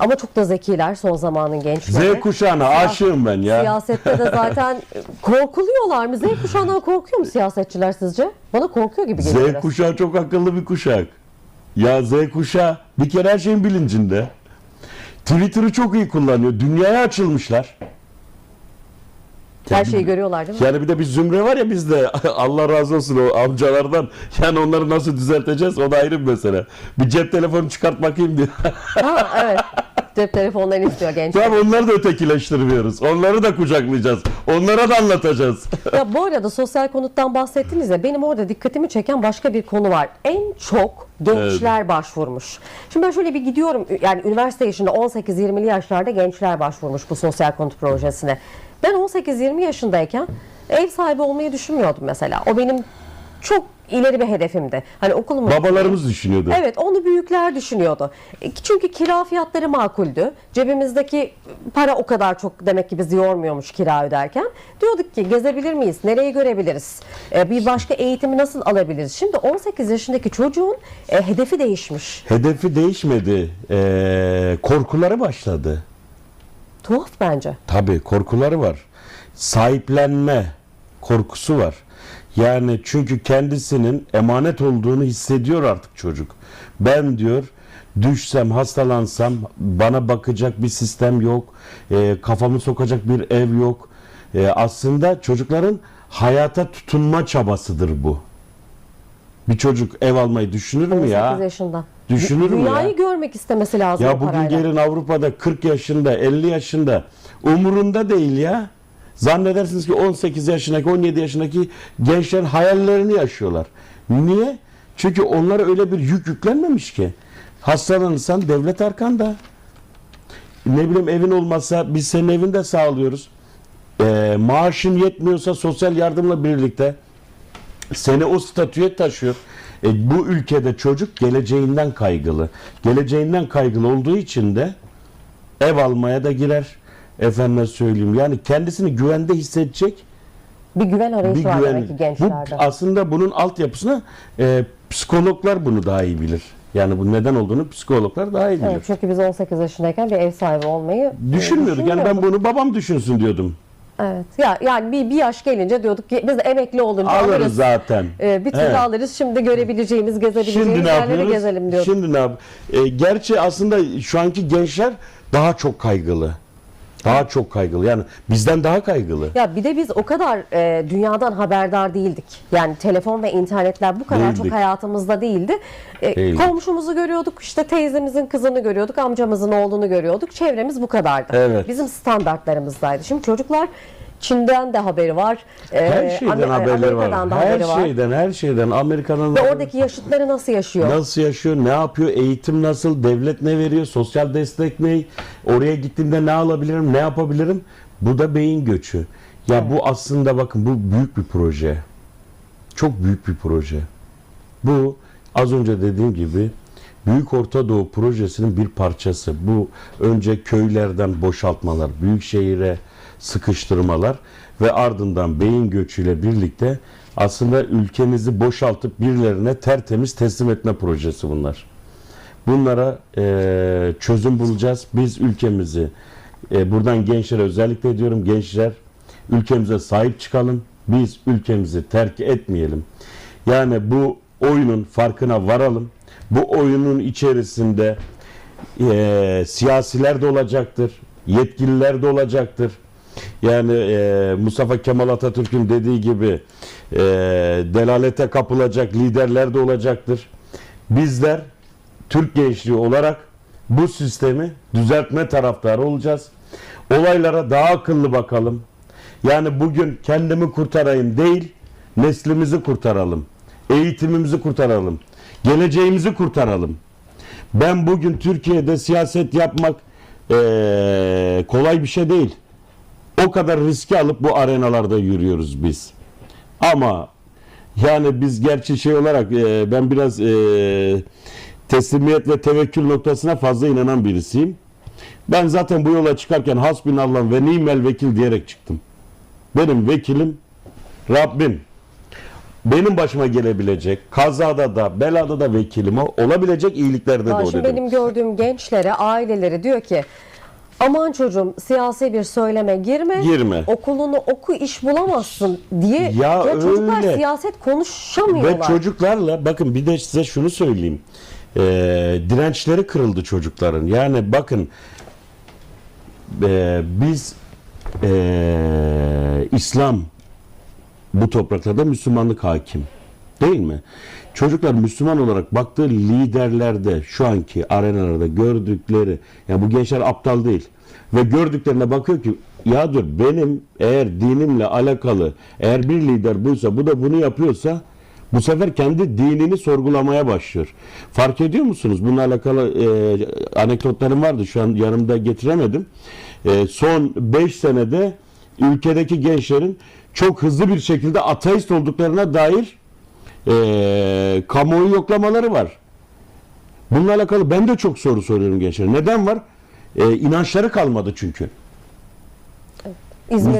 ama çok da zekiler son zamanın gençleri. Z kuşağına aşığım ben ya. Siyasette de zaten korkuluyorlar mı? Z kuşağından korkuyor mu siyasetçiler sizce? Bana korkuyor gibi geliyor. Z biraz. kuşağı çok akıllı bir kuşak. Ya Z kuşağı bir kere her şeyin bilincinde. Twitter'ı çok iyi kullanıyor. Dünyaya açılmışlar. Her şeyi görüyorlar değil mi? Yani bir de bir zümre var ya bizde Allah razı olsun o amcalardan. Yani onları nasıl düzelteceğiz o da ayrı bir mesele. Bir cep telefonu çıkart bakayım diye. Ha, evet. Cep telefonlarını istiyor gençler. tamam onları da ötekileştirmiyoruz. Onları da kucaklayacağız. Onlara da anlatacağız. Ya bu arada sosyal konuttan bahsettiniz ya benim orada dikkatimi çeken başka bir konu var. En çok gençler başvurmuş. Şimdi ben şöyle bir gidiyorum yani üniversite yaşında 18-20'li yaşlarda gençler başvurmuş bu sosyal konut projesine. Ben 18-20 yaşındayken ev sahibi olmayı düşünmüyordum mesela. O benim çok ileri bir hedefimdi. Hani okulumu Babalarımız düşünüyordu. Evet onu büyükler düşünüyordu. E, Çünkü kira fiyatları makuldü. Cebimizdeki para o kadar çok demek ki bizi yormuyormuş kira öderken. Diyorduk ki gezebilir miyiz? Nereyi görebiliriz? E, bir başka eğitimi nasıl alabiliriz? Şimdi 18 yaşındaki çocuğun e, hedefi değişmiş. Hedefi değişmedi. Ee, korkuları başladı. Tuhaf bence. Tabii korkuları var. Sahiplenme korkusu var. Yani çünkü kendisinin emanet olduğunu hissediyor artık çocuk. Ben diyor düşsem, hastalansam bana bakacak bir sistem yok. e, kafamı sokacak bir ev yok. E, aslında çocukların hayata tutunma çabasıdır bu. Bir çocuk ev almayı düşünür mü 18 ya? yaşında. Düşünür mü Dünyayı ya? görmek istemesi lazım o Ya bugün parayla. gelin Avrupa'da 40 yaşında, 50 yaşında umurunda değil ya. Zannedersiniz ki 18 yaşındaki, 17 yaşındaki gençler hayallerini yaşıyorlar. Niye? Çünkü onlara öyle bir yük yüklenmemiş ki. Hastalanırsan devlet arkanda. Ne bileyim evin olmazsa biz senin evinde sağlıyoruz. Ee, maaşın yetmiyorsa sosyal yardımla birlikte seni o statüye taşıyor. E, bu ülkede çocuk geleceğinden kaygılı. Geleceğinden kaygılı olduğu için de ev almaya da girer. Efendime söyleyeyim. Yani kendisini güvende hissedecek Bir güven arayışı bir var güven. demek ki Bu gençlerde. aslında bunun altyapısını e, psikologlar bunu daha iyi bilir. Yani bu neden olduğunu psikologlar daha iyi bilir. Evet, çünkü biz 18 yaşındayken bir ev sahibi olmayı e, Düşünmüyorduk. Yani ben bunu babam düşünsün diyordum. Evet. Ya yani bir, bir yaş gelince diyorduk ki biz de emekli olunca Alırız alırız. zaten. Ee, bir türlü Evet. alırız. Şimdi görebileceğimiz, gezebileceğimiz Şimdi ne yerleri yapıyoruz? gezelim diyorduk. Şimdi ne yap? E, gerçi aslında şu anki gençler daha çok kaygılı. Daha çok kaygılı. Yani bizden daha kaygılı. Ya bir de biz o kadar e, dünyadan haberdar değildik. Yani telefon ve internetler bu kadar Değildik. çok hayatımızda değildi. E, Değildik. komşumuzu görüyorduk, işte teyzemizin kızını görüyorduk, amcamızın oğlunu görüyorduk. Çevremiz bu kadardı. Evet. Bizim standartlarımızdaydı. Şimdi çocuklar Çin'den de haberi var. Her şeyden Amer- haberleri Amerika'dan var. da Her haberi var. şeyden, her şeyden. Amerika'dan Ve oradaki yaşıtları nasıl yaşıyor? nasıl yaşıyor, ne yapıyor, eğitim nasıl, devlet ne veriyor, sosyal destek ne, oraya gittiğimde ne alabilirim, ne yapabilirim? Bu da beyin göçü. Ya bu aslında bakın bu büyük bir proje. Çok büyük bir proje. Bu az önce dediğim gibi Büyük Orta Doğu projesinin bir parçası. Bu önce köylerden boşaltmalar, büyük şehire sıkıştırmalar ve ardından beyin göçüyle birlikte aslında ülkemizi boşaltıp birilerine tertemiz teslim etme projesi bunlar. Bunlara eee, çözüm bulacağız. Biz ülkemizi e, buradan gençlere özellikle diyorum gençler ülkemize sahip çıkalım. Biz ülkemizi terk etmeyelim. Yani bu oyunun farkına varalım. Bu oyunun içerisinde e, siyasiler de olacaktır, yetkililer de olacaktır. Yani e, Mustafa Kemal Atatürk'ün dediği gibi e, delalete kapılacak liderler de olacaktır. Bizler Türk gençliği olarak bu sistemi düzeltme taraftarı olacağız. Olaylara daha akıllı bakalım. Yani bugün kendimi kurtarayım değil, neslimizi kurtaralım. Eğitimimizi kurtaralım. Geleceğimizi kurtaralım. Ben bugün Türkiye'de siyaset yapmak eee, kolay bir şey değil. O kadar riski alıp bu arenalarda yürüyoruz biz. Ama yani biz gerçi şey olarak eee, ben biraz eee, teslimiyet ve tevekkül noktasına fazla inanan birisiyim. Ben zaten bu yola çıkarken hasbinallah ve nimel vekil diyerek çıktım. Benim vekilim Rabbim. benim başıma gelebilecek kazada da belada da vekilim o olabilecek iyiliklerde de o dedim. benim gördüğüm gençlere, aileleri diyor ki aman çocuğum siyasi bir söyleme girme. Girme. Okulunu oku iş bulamazsın diye. Ya çocuklar öyle. siyaset konuşamıyorlar. Ve çocuklarla bakın bir de size şunu söyleyeyim. Ee, dirençleri kırıldı çocukların. Yani bakın ee, biz ee, İslam bu topraklarda Müslümanlık hakim. Değil mi? Çocuklar Müslüman olarak baktığı liderlerde şu anki arenalarda gördükleri yani bu gençler aptal değil ve gördüklerine bakıyor ki ya dur benim eğer dinimle alakalı eğer bir lider buysa bu da bunu yapıyorsa bu sefer kendi dinini sorgulamaya başlıyor. Fark ediyor musunuz? Bununla alakalı e, anekdotlarım vardı. Şu an yanımda getiremedim. E, son 5 senede ülkedeki gençlerin çok hızlı bir şekilde ateist olduklarına dair e, kamuoyu yoklamaları var. Bununla alakalı ben de çok soru soruyorum gençlere. Neden var? E, inançları kalmadı çünkü. İzmir